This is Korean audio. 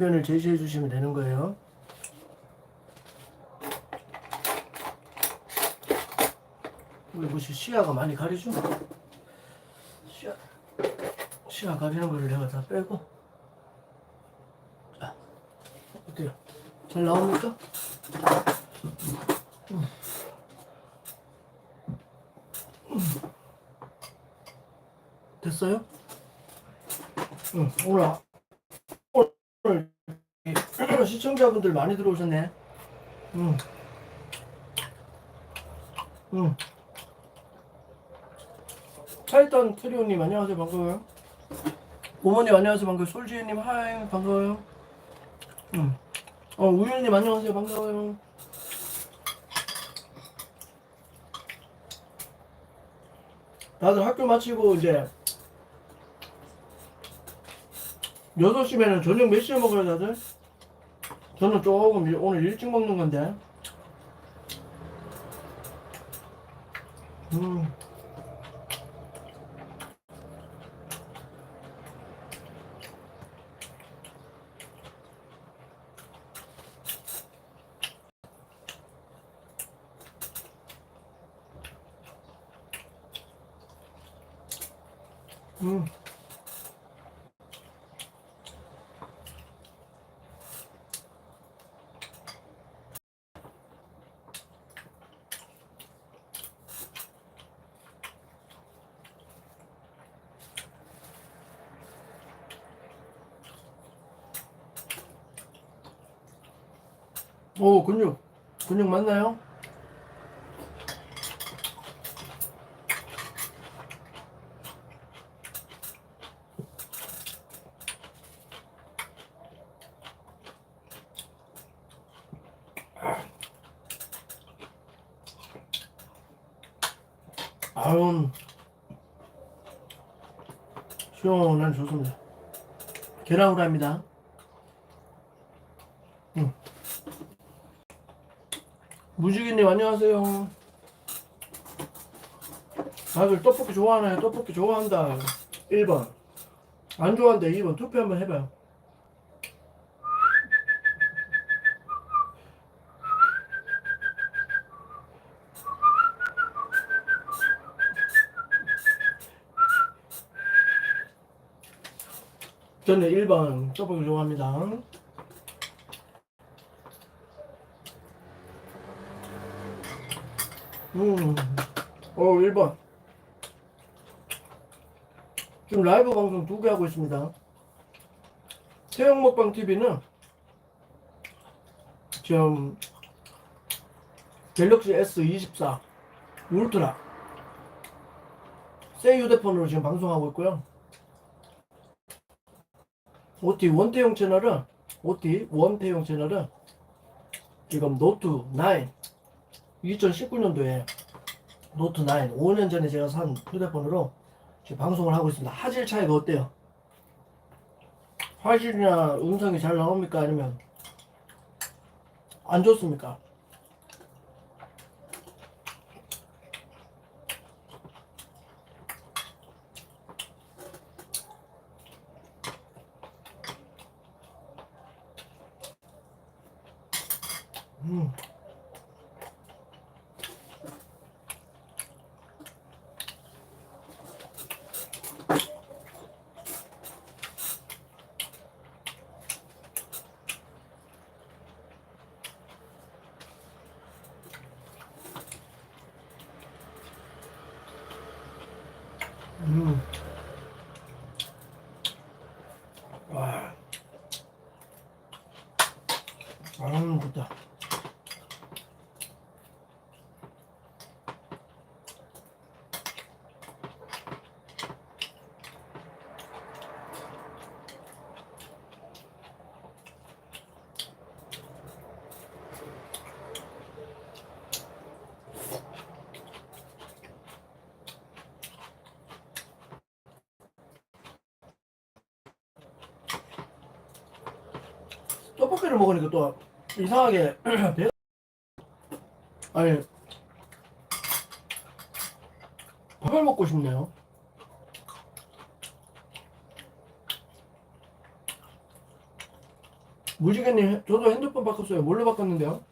표현을 제시해 주시면 되는 거예요. 우리 뭐시 시야가 많이 가리죠? 시야 시야 가리는 거를 내가 다 빼고 자 어때요? 잘 나옵니까? 됐어요? 응, 오늘 시청자분들 많이 들어오셨네. 응. 응. 차일단 트리오님 안녕하세요 반가워요. 오모님 안녕하세요 반가워요. 솔지혜님 하이 반가워요. 응. 어 우율님 안녕하세요 반가워요. 다들 학교 마치고 이제 6시면은 저녁 몇 시에 먹어요 다들? 저는 조금 일- 오늘 일찍 먹는 건데 음. 음. 오 근육 근육 맞나요? 아유 시원한 좋습니다 계란 후라이입니다 무지개님 안녕하세요. 다들 떡볶이 좋아하나요? 떡볶이 좋아한다. 1번. 안 좋아한다. 2번. 투표 한번 해봐요. 저는 1번 떡볶이 좋아합니다. 음, 어, 1번. 지금 라이브 방송 두 개 하고 있습니다. 태영 먹방 TV는 지금 갤럭시 S24 울트라 새 휴대폰으로 지금 방송하고 있고요. OT 원태용 채널은 OT 원태용 채널은 지금 노트 9 2019년도에 노트 9 5년 전에 제가 산 휴대폰으로 지금 방송을 하고 있습니다. 화질 차이가 어때요? 화질이나 음성이 잘 나옵니까? 아니면 안 좋습니까? 음. 음. 와. 아, 좋다. 떡볶이를 먹으니까 또 이상하게 아니 밥을 먹고 싶네요. 무지개님 저도 핸드폰 바꿨어요. 뭘로 바꿨는데요?